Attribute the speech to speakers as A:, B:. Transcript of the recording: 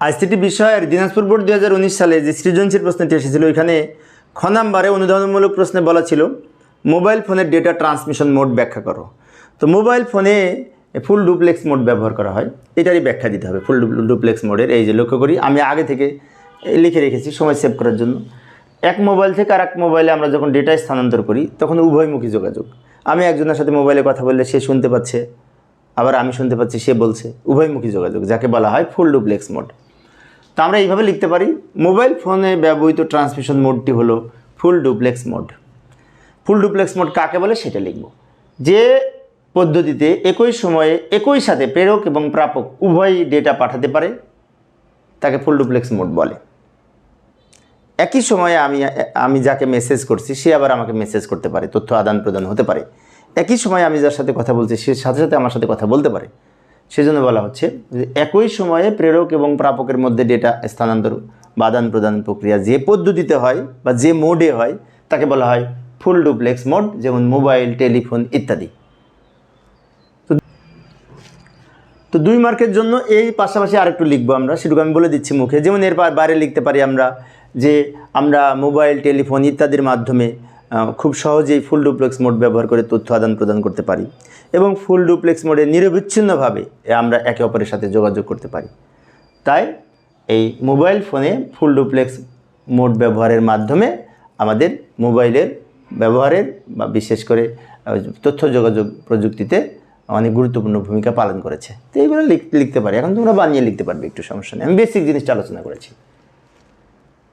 A: ICT বিষয়ের Dinajpur board দু হাজার উনিশ সালে যে সৃজনশীল প্রশ্নটি এসেছিল, ওইখানে খ নাম্বারে অনুধাবনমূলক প্রশ্নে বলা ছিল, মোবাইল ফোনের ডেটা ট্রান্সমিশন মোড ব্যাখ্যা করো। তো মোবাইল ফোনে ফুল ডুপ্লেক্স মোড ব্যবহার করা হয়, এটারই ব্যাখ্যা দিতে হবে, ফুল ডুপ্লেক্স মোডের। এই যে লক্ষ্য করি, আমি আগে থেকে লিখে রেখেছি সময় সেভ করার জন্য। এক মোবাইল থেকে আর এক মোবাইলে আমরা যখন ডেটা স্থানান্তর করি, তখন উভয়মুখী যোগাযোগ। আমি একজনের সাথে মোবাইলে কথা বললে সে শুনতে পাচ্ছে, আবার আমি শুনতে পাচ্ছি সে বলছে, উভয়মুখী যোগাযোগ, যাকে বলা হয় ফুল ডুপ্লেক্স মোড। তো আমরা এইভাবে লিখতে পারি। মোবাইল ফোনে ব্যবহৃত ট্রান্সমিশন মোডটি হলো full duplex mode. Full duplex mode কাকে বলে সেটা লিখব। যে পদ্ধতিতে একই সময়ে একই সাথে প্রেরক এবং প্রাপক উভয় ডেটা পাঠাতে পারে, তাকে ফুল ডুপ্লেক্স মোড বলে। একই সময়ে আমি আমি যাকে মেসেজ করছি, সে আবার আমাকে মেসেজ করতে পারে, তথ্য আদান প্রদান হতে পারে। একই সময়ে আমি যার সাথে কথা বলছি, সে সাথে সাথে আমার সাথে কথা বলতে পারে। সেজন্য বলা হচ্ছে যে একই সময়ে প্রেরক এবং প্রাপকের মধ্যে ডেটা স্থানান্তর বা আদান প্রদান প্রক্রিয়া যে পদ্ধতিতে হয় বা যে মোডে হয়, তাকে বলা হয় ফুল ডুপ্লেক্স মোড, যেমন মোবাইল, টেলিফোন ইত্যাদি। তো দুই মার্কের জন্য এই পাশাপাশি আরেকটু লিখব আমরা, সেটুকু আমি বলে দিচ্ছি মুখে। যেমন এর বাইরে লিখতে পারি আমরা যে আমরা মোবাইল, টেলিফোন ইত্যাদির মাধ্যমে খুব সহজেই ফুল ডুপ্লেক্স মোড ব্যবহার করে তথ্য আদান প্রদান করতে পারি এবং ফুল ডুপ্লেক্স মোডে নিরবিচ্ছিন্নভাবে আমরা একে অপরের সাথে যোগাযোগ করতে পারি। তাই এই মোবাইল ফোনে ফুল ডুপ্লেক্স মোড ব্যবহারের মাধ্যমে আমাদের মোবাইলের ব্যবহারের বা বিশেষ করে তথ্য যোগাযোগ প্রযুক্তিতে অনেক গুরুত্বপূর্ণ ভূমিকা পালন করেছে। তো এইগুলো লিখ- লিখতে পারি। এখন তোমরা বানিয়ে লিখতে পারবে, একটু সমস্যা নেই। আমি বেসিক জিনিসটা আলোচনা করেছি।